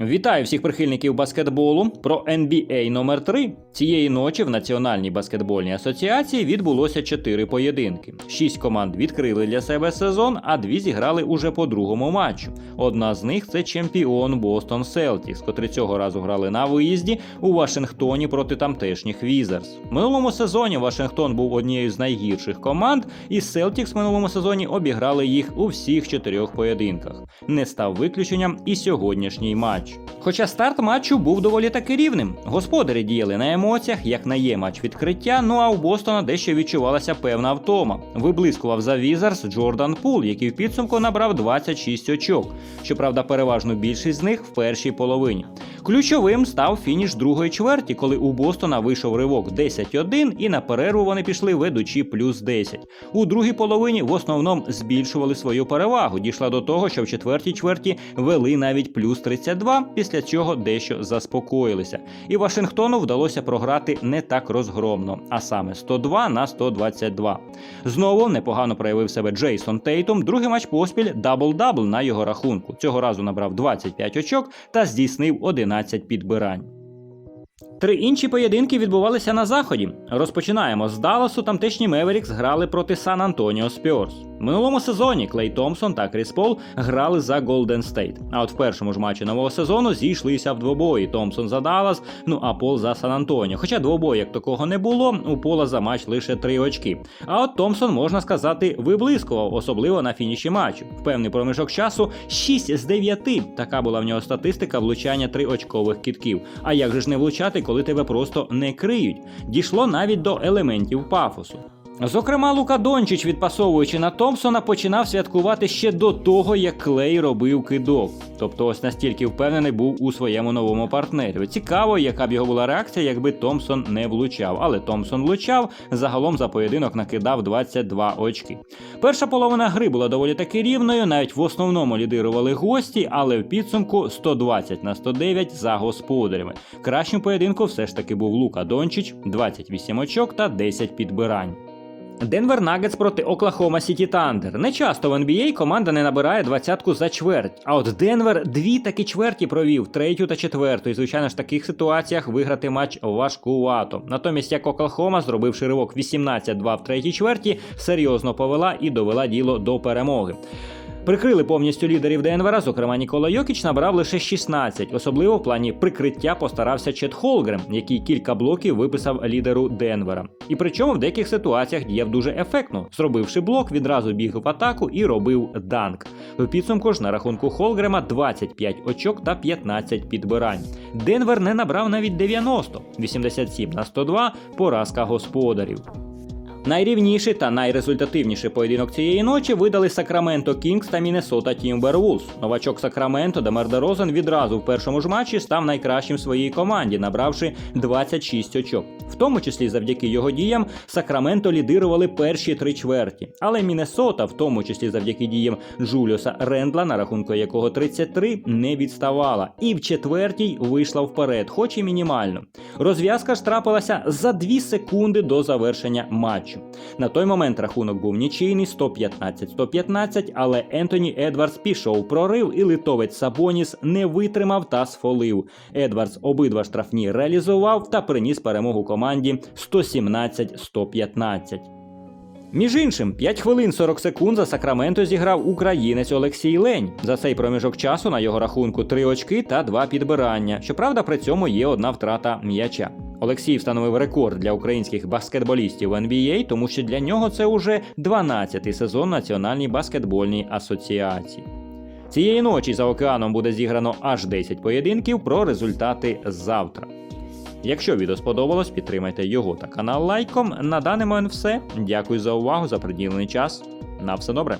Вітаю всіх прихильників баскетболу. Про NBA номер 3 Цієї ночі в Національній баскетбольній асоціації відбулося чотири поєдинки. Шість команд відкрили для себе сезон, а дві зіграли уже по другому матчу. Одна з них це чемпіон Бостон Селтікс, котрі цього разу грали на виїзді у Вашингтоні проти тамтешніх Візерс. Минулому сезоні Вашингтон був однією з найгірших команд, і Селтікс минулому сезоні обіграли їх у всіх чотирьох поєдинках. Не став виключенням і сьогоднішній матч. Хоча старт матчу був доволі таки рівним. Господарі діяли на емоціях, як на є матч відкриття. Ну а у Бостона дещо відчувалася певна втома. Виблискував за Візерс Джордан Пул, який в підсумку набрав 26 очок. Щоправда, переважну більшість з них в першій половині. Ключовим став фініш другої чверті, коли у Бостона вийшов ривок 10-1, і на перерву вони пішли ведучи плюс 10. У другій половині в основному збільшували свою перевагу. Дійшла до того, що в четвертій чверті вели навіть плюс 32, після чого дещо заспокоїлися. І Вашингтону вдалося програти не так розгромно, а саме 102 на 122. Знову непогано проявив себе Джейсон Тейтум. Другий матч поспіль дабл-дабл на його рахунку. Цього разу набрав 25 очок та здійснив 11 підбирань. Три інші поєдинки відбувалися на заході. Розпочинаємо з Далласу. Тамтешні Меверікс грали проти Сан Антоніо Спьорс. Минулому сезоні Клей Томпсон та Кріс Пол грали за Голден Стейт. А от в першому ж матчі нового сезону зійшлися в двобої. Томпсон за Даллас, ну а Пол за Сан Антоніо. Хоча двобою як такого не було, у Пола за матч лише три очки. А от Томпсон, можна сказати, виблискував, особливо на фініші матчу. В певний проміжок часу 6 з 9. Така була в нього статистика влучання триочкових кітків. А як же ж не влучати, коли тебе просто не криють? Дійшло навіть до елементів пафосу. Зокрема, Лука Дончич, відпасовуючи на Томпсона, починав святкувати ще до того, як Клей робив кидок. Тобто, ось настільки впевнений був у своєму новому партнері. Цікаво, яка б його була реакція, якби Томпсон не влучав. Але Томпсон влучав, загалом за поєдинок накидав 22 очки. Перша половина гри була доволі таки рівною, навіть в основному лідирували гості, але в підсумку 120 на 109 за господарями. Кращим поєдинку все ж таки був Лука Дончич, 28 очок та 10 підбирань. Денвер Нагетс проти Оклахома Сіті Тандер. Не часто в NBA команда не набирає двадцятку за чверть. А от Денвер дві такі чверті провів, третю та четверту. І звичайно ж в таких ситуаціях виграти матч важкувато. Натомість, як Оклахома, зробивши ривок 18-2 в третій чверті, серйозно повела і довела діло до перемоги. Прикрили повністю лідерів Денвера, зокрема Нікола Йокіч набрав лише 16. Особливо в плані прикриття постарався Чет Холгрем, який кілька блоків виписав лідеру Денвера. І причому в деяких ситуаціях діяв дуже ефектно. Зробивши блок, відразу біг в атаку і робив данк. В підсумку ж на рахунку Холгрема 25 очок та 15 підбирань. Денвер не набрав навіть 90, 87 на 102 поразка господарів. Найрівніший та найрезультативніший поєдинок цієї ночі видали Сакраменто Кінгс та Міннесота Тімбервулс. Новачок Сакраменто Демер Дерозен відразу в першому ж матчі став найкращим своїй команді, набравши 26 очок. В тому числі завдяки його діям Сакраменто лідирували перші три чверті. Але Міннесота, в тому числі завдяки діям Джуліуса Рендла, на рахунку якого 33, не відставала. І в четвертій вийшла вперед, хоч і мінімально. Розв'язка ж трапилася за 2 секунди до завершення матчу. На той момент рахунок був нічийний 115-115, але Ентоні Едвардс пішов прорив, і литовець Сабоніс не витримав та сфолив. Едвардс обидва штрафні реалізував та приніс перемогу команді 117-115. Між іншим, 5 хвилин 40 секунд за Сакраменто зіграв українець Олексій Лень. За цей проміжок часу на його рахунку 3 очки та 2 підбирання. Щоправда, при цьому є одна втрата м'яча. Олексій встановив рекорд для українських баскетболістів в NBA, тому що для нього це уже 12-й сезон Національній баскетбольній асоціації. Цієї ночі за океаном буде зіграно аж 10 поєдинків про результати завтра. Якщо відео сподобалось, підтримайте його та канал лайком. На даний момент все. Дякую за увагу, за приділений час. На все добре.